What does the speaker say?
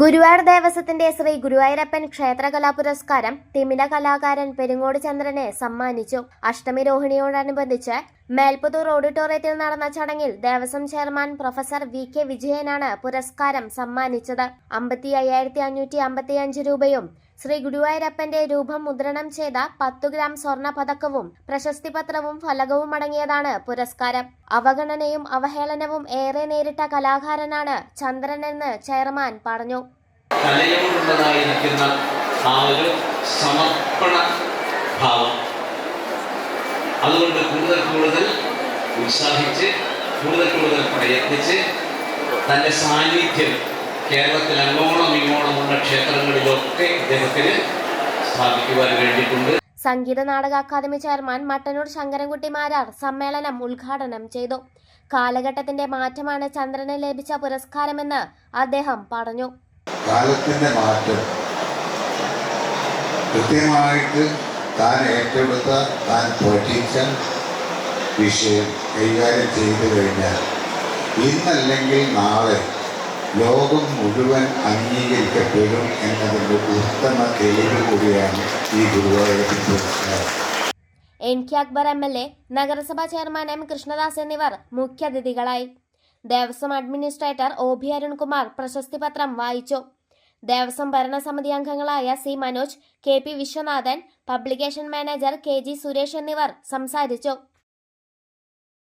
ഗുരുവായൂർ ദേവസ്വത്തിന്റെ ശ്രീ ഗുരുവായൂരപ്പൻ ക്ഷേത്രകലാ പുരസ്കാരം തിമില കലാകാരൻ പെരുങ്ങോട് ചന്ദ്രനെ സമ്മാനിച്ചു. അഷ്ടമി രോഹിണിയോടനുബന്ധിച്ച് മേൽപ്പുതൂർ ഓഡിറ്റോറിയത്തിൽ നടന്ന ചടങ്ങിൽ Devaswom chairman professor V K വിജയനാണ് പുരസ്കാരം സമ്മാനിച്ചത്. അമ്പത്തി അയ്യായിരത്തി അഞ്ഞൂറ്റി അമ്പത്തിയഞ്ച് രൂപയും ശ്രീ ഗുരുവായൂരപ്പന്റെ രൂപം മുദ്രണം ചെയ്ത പത്തു ഗ്രാം സ്വർണ പതക്കവും പ്രശസ്തി പത്രവും ഫലകവും അടങ്ങിയതാണ് പുരസ്കാരം. അവഗണനയും അവഹേളനവും ഏറെ നേരിട്ട കലാകാരനാണ് ചന്ദ്രനെന്ന് ചെയർമാൻ പറഞ്ഞു. കലയോടുള്ളതായിരിക്കുന്ന ആ ഒരു സമർപ്പണ ഭാവം. അതുകൊണ്ട് കൂടുതൽ കൂടുതൽ ഉത്സാഹിച്ച് കൂടുതൽ കൂടുതൽ പ്രയത്നിച്ച് തന്റെ സാന്നിധ്യം കേരളത്തിൽ അങ്ങോളം ഇങ്ങോളമുള്ള ക്ഷേത്രങ്ങളിലൊക്കെ ഇദ്ദേഹത്തിന് സ്ഥാപിക്കുവാൻ വേണ്ടിയിട്ടുണ്ട്. സംഗീത നാടക അക്കാദമി ചെയർമാൻ മട്ടന്നൂർ ശങ്കരൻകുട്ടി മാരാർ സമ്മേളനം ഉദ്ഘാടനം ചെയ്തു. കാലഘട്ടത്തിന്റെ മാറ്റമാണ് ചന്ദ്രന് ലഭിച്ച പുരസ്കാരമെന്ന് അദ്ദേഹം പറഞ്ഞു. കാലത്തിന്റെ മാറ്റം. കൃത്യമായിട്ട് താൻ ഏറ്റെടുത്ത താൻ പഠിച്ച വിഷയം കൈകാര്യം ചെയ്തു കഴിഞ്ഞാൽ ഇന്നല്ലെങ്കിൽ നാളെ ലോകം മുഴുവൻ അംഗീകരിക്കപ്പെടും എന്നതിന്റെ ഉത്തമ തെളിവ് കൂടിയാണ് ഈ ഗുരുവായൂരപ്പൻ പുരസ്കാരം. N K Akbar M L A നഗരസഭാ ചെയർമാൻ എം കൃഷ്ണദാസ് എന്നിവർ മുഖ്യാതിഥികളായി. Devaswom administrator O B Arunkumar പ്രശസ്തി പത്രം വായിച്ചു. ദേവസ്വം ഭരണസമിതി അംഗങ്ങളായ C Manoj K P Viswanathan publication manager K G Suresh എന്നിവർ സംസാരിച്ചു.